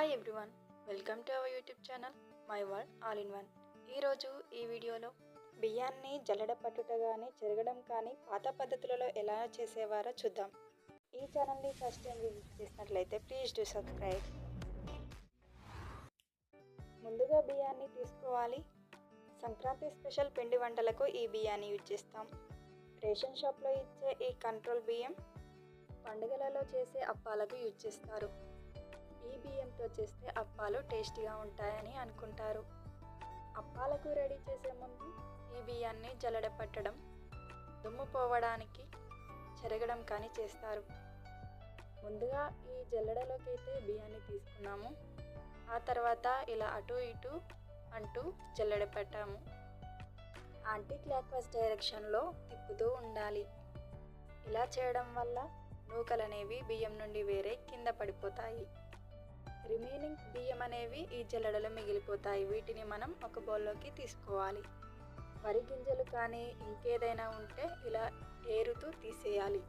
Hi everyone welcome to our YouTube channel my world all in one ఈరోజు ఈ వీడియోలో బియ్యాన్ని జల్లడ పట్టుట కానీ చెరగడం కానీ పాత పద్ధతులలో ఎలా చేసేవారో చూద్దాం. ఈ ఛానల్ని ఫస్ట్ టైం విజిట్ చేసినట్లయితే ప్లీజ్ డూ సబ్స్క్రైబ్ ముందుగా బియ్యాన్ని తీసుకోవాలి. సంక్రాంతి స్పెషల్ పిండి వంటలకు ఈ బియ్యాన్ని యూజ్ చేస్తాం. రేషన్ షాప్లో ఇచ్చే ఈ కంట్రోల్ బియ్యం పండుగలలో చేసే అప్పాలకు యూజ్ చేస్తారు. ఈ బియ్యంతో చేస్తే అప్పాలు టేస్టీగా ఉంటాయని అనుకుంటారు. అప్పాలకు రెడీ చేసే ముందు ఈ బియ్యాన్ని జల్లడ పట్టడం దుమ్ము పోవడానికి చెరగడం కానీ చేస్తారు. ముందుగా ఈ జల్లడలోకి అయితే బియ్యాన్ని తీసుకున్నాము. ఆ తర్వాత ఇలా అటు ఇటు అంటూ జల్లెడ పెట్టాము యాంటీ క్లాక్వైజ్ డైరెక్షన్లో తిప్పుతూ ఉండాలి. ఇలా చేయడం వల్ల నూకలు అనేవి బియ్యం నుండి వేరే కింద పడిపోతాయి. రిమైనింగ్ బియ్యం అనేవి ఈ జల్లెడలో మిగిలిపోతాయి. వీటిని మనం ఒక బౌల్లోకి తీసుకోవాలి. వరి గింజలు కానీ ఇంకేదైనా ఉంటే ఇలా ఏరుతూ తీసేయాలి.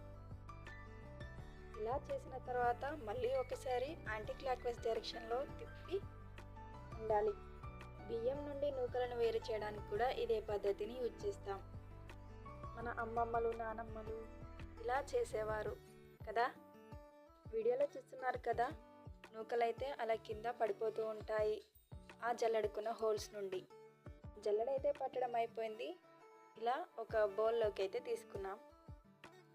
ఇలా చేసిన తర్వాత మళ్ళీ ఒకసారి యాంటీక్లాక్వెస్ డైరెక్షన్లో తిప్పి ఉండాలి. బియ్యం నుండి నూకలను వేరు చేయడానికి కూడా ఇదే పద్ధతిని యూజ్ చేస్తాం. మన అమ్మమ్మలు నానమ్మలు ఇలా చేసేవారు కదా? వీడియోలో చూస్తున్నారు కదా? నూకలైతే అలా కింద పడిపోతూ ఉంటాయి ఆ జల్లడుకున్న హోల్స్ నుండి. జల్లడైతే పట్టడం అయిపోయింది. ఇలా ఒక బౌల్లోకి అయితే తీసుకున్నాం.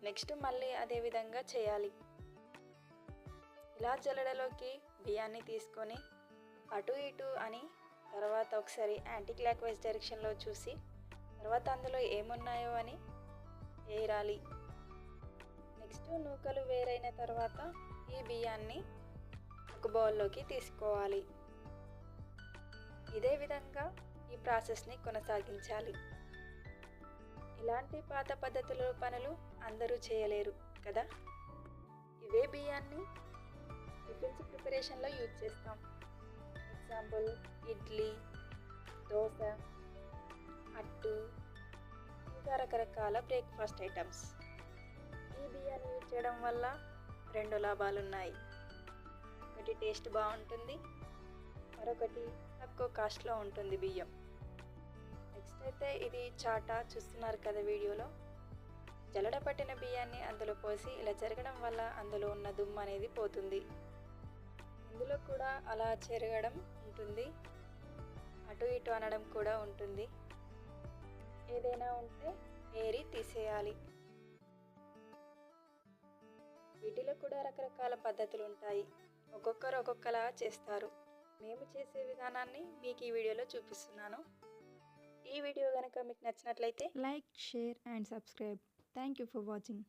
నెక్స్ట్ మళ్ళీ అదే విధంగా చేయాలి. ఇలా జల్లడలోకి బియ్యాన్ని తీసుకొని అటు ఇటు అని తర్వాత ఒకసారి యాంటీ క్లాక్వైజ్ డైరెక్షన్లో చూసి తర్వాత అందులో ఏమున్నాయో అని వేరాలి నెక్స్ట్ నూకలు వేరైన తర్వాత ఈ బియ్యాన్ని బౌల్లోకి తీసుకోవాలి. ఇదే విధంగా ఈ ప్రాసెస్ని కొనసాగించాలి. ఇలాంటి పాత పద్ధతుల పనులు అందరూ చేయలేరు కదా? ఇవే బియ్యాన్ని టిఫిన్స్ ప్రిపరేషన్లో యూజ్ చేస్తాం. ఎగ్జాంపుల్ ఇడ్లీ దోశ అట్టు ఇంకా రకరకాల బ్రేక్ఫాస్ట్ ఐటమ్స్. ఈ బియ్యాన్ని యూజ్ చేయడం వల్ల రెండు లాభాలు ఉన్నాయి టేస్ట్ బాగుంటుంది. మరొకటి తక్కువ కాస్ట్లో ఉంటుంది బియ్యం. నెక్స్ట్ అయితే ఇది చాటా చూస్తున్నారు కదా వీడియోలో. జలడ పట్టిన బియ్యాన్ని అందులో పోసి ఇలా జరగడం వల్ల అందులో ఉన్న దుమ్ము అనేది పోతుంది. ఇందులో కూడా అలా చెరగడం ఉంటుంది. అటు ఇటు అనడం కూడా ఉంటుంది. ఏదైనా ఉంటే ఏరి తీసేయాలి. వీటిలో కూడా రకరకాల పద్ధతులు ఉంటాయి. ఒక్కొక్కరు ఒక్కొక్కలా చేస్తారు. మేము చేసే విధానాన్ని మీకు ఈ వీడియోలో చూపిస్తున్నాను. ఈ వీడియో కనుక మీకు నచ్చినట్లయితే like share and subscribe. Thank you for watching.